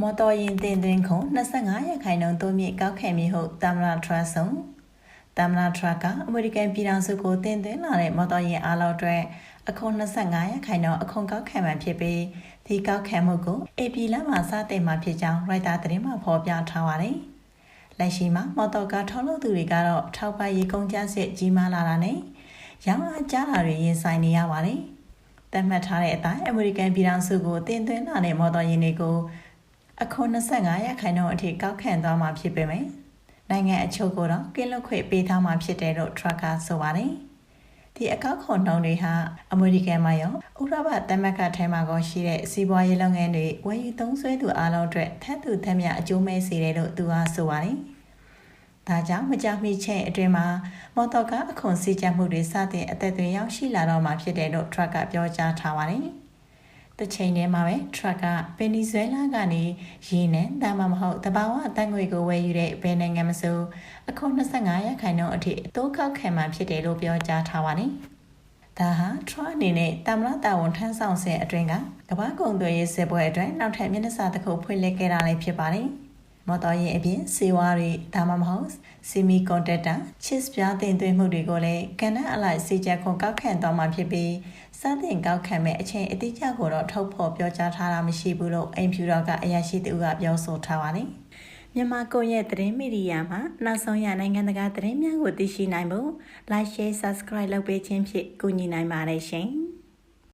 မော်တော်ယာဉ်တင်သွင်းခုံ25ရခိုင်နှုန်းတိုးမြင့်ကောက်ခံမည်ဟုတာမရာထရတ်ဆုံးတာမရာထရတ်ကအမေရိကန်ပြည်ထောင်စုကိုတင်သွင်းလာတဲ့မော်တော်ယာဉ်အားလုံးအတွက်အခွန်25ရခိုင်နှုန်းအခွန်ကောက်ခံမှဖြစ်ပြီးဒီကောက်ခံမှုကို AP လမှာစတင်မှာဖြစ်ကြောင်းရိုက်တာသတင်းမှာဖော်ပြထားပါတယ်။လက်ရှိမှာမော်တော်ကားထုတ်လုပ်သူတွေကတော့ထောက်ပံ့ရေးကုန်ကျစရိတ်ကြီးမားလာတာနဲ့ရောင်းအားကြားတာတွေရင်ဆိုင်နေရပါတယ်။သတ်မှတ်ထားတဲ့အတိုင်းအမေရိကန်ပြည်ထောင်စုကိုတင်သွင်းလာတဲ့မော်တော်ယာဉ်တွေကို အခွန်25ရာခိုင်နှုန်းအထိကောက်ခံသွားမှာဖြစ်ပေမယ့်နိုင်ငံအချို့ကတော့ကင်းလွတ်ခွင့်ပေးထားမှာဖြစ်တယ်လို့ထရက်ကဆိုပါတယ်။ဒီအကောက်ခွန်နှုန်းတွေဟာအမေရိကန်မှာရောဥရောပသမဂ္ဂထဲမှာကောရှိတဲ့စီးပွားရေးလုပ်ငန်းတွေဝယ်ယူသုံးစွဲသူအားလုံးအတွက်ထပ်တူထပ်မြအကျိုးမဲ့စေတယ်လို့သူကဆိုပါတယ်။ဒါကြောင့်မကြာမီချိန်အတွင်းမှာမော်တော်ကားအခွန်စည်းကြပ်မှုတွေစတင်အသက်သွင်းရောက်ရှိလာတော့မှာဖြစ်တယ်လို့ထရက်ကပြောကြားထားပါတယ်။ တစ်ချိန်တည်းမှာပဲ truck ကပင်နီဇွဲလားကနေရေနံဒါမှမဟုတ်တဘာဝအတန်းငွေကိုဝယ်ယူတဲ့ဘယ်နိုင်ငံမဆိုအခု25ရာခိုင်နှုန်းအထိအတိုးကောက်ခံမှဖြစ်တယ်လို့ပြောကြားထားပါတယ်။ဒါဟာ truck အနေနဲ့တမရတာဝန်ထမ်းဆောင်ဆဲအတွင်းကကမ္ဘာကုန်သွယ်ရေးစစ်ပွဲအတွက်နောက်ထပ်မျက်နှာစာတစ်ခုဖွင့်လှစ်ခဲ့တာလည်းဖြစ်ပါတယ်။ မော်တော်ယာဉ်အပြင်စေဝါတွေဒါမှမဟုတ်ဆီမီကွန်တက်တာ chips ပြားတင်သွင်းမှုတွေကိုလည်းကဏ္ဍအလိုက်စေချက်ခွန်ကောက်ခံသွားမှာဖြစ်ပြီးစတင်ကောက်ခံမဲ့အချိန်အတိအကျကိုတော့ထုတ်ဖော်ပြောကြားထားတာမရှိဘူးလို့အိမ်ဖြူတော်ကအရာရှိသူကပြောဆိုထားပါတယ်။မြန်မာကွန်ရက်သတင်းမီဒီယာမှာနောက်ဆုံးရနိုင်ငံတကာသတင်းများကိုသိရှိနိုင်ဖို့ like share subscribe လုပ်ပေးခြင်းဖြင့်ကူညီနိုင်ပါတယ်ရှင်။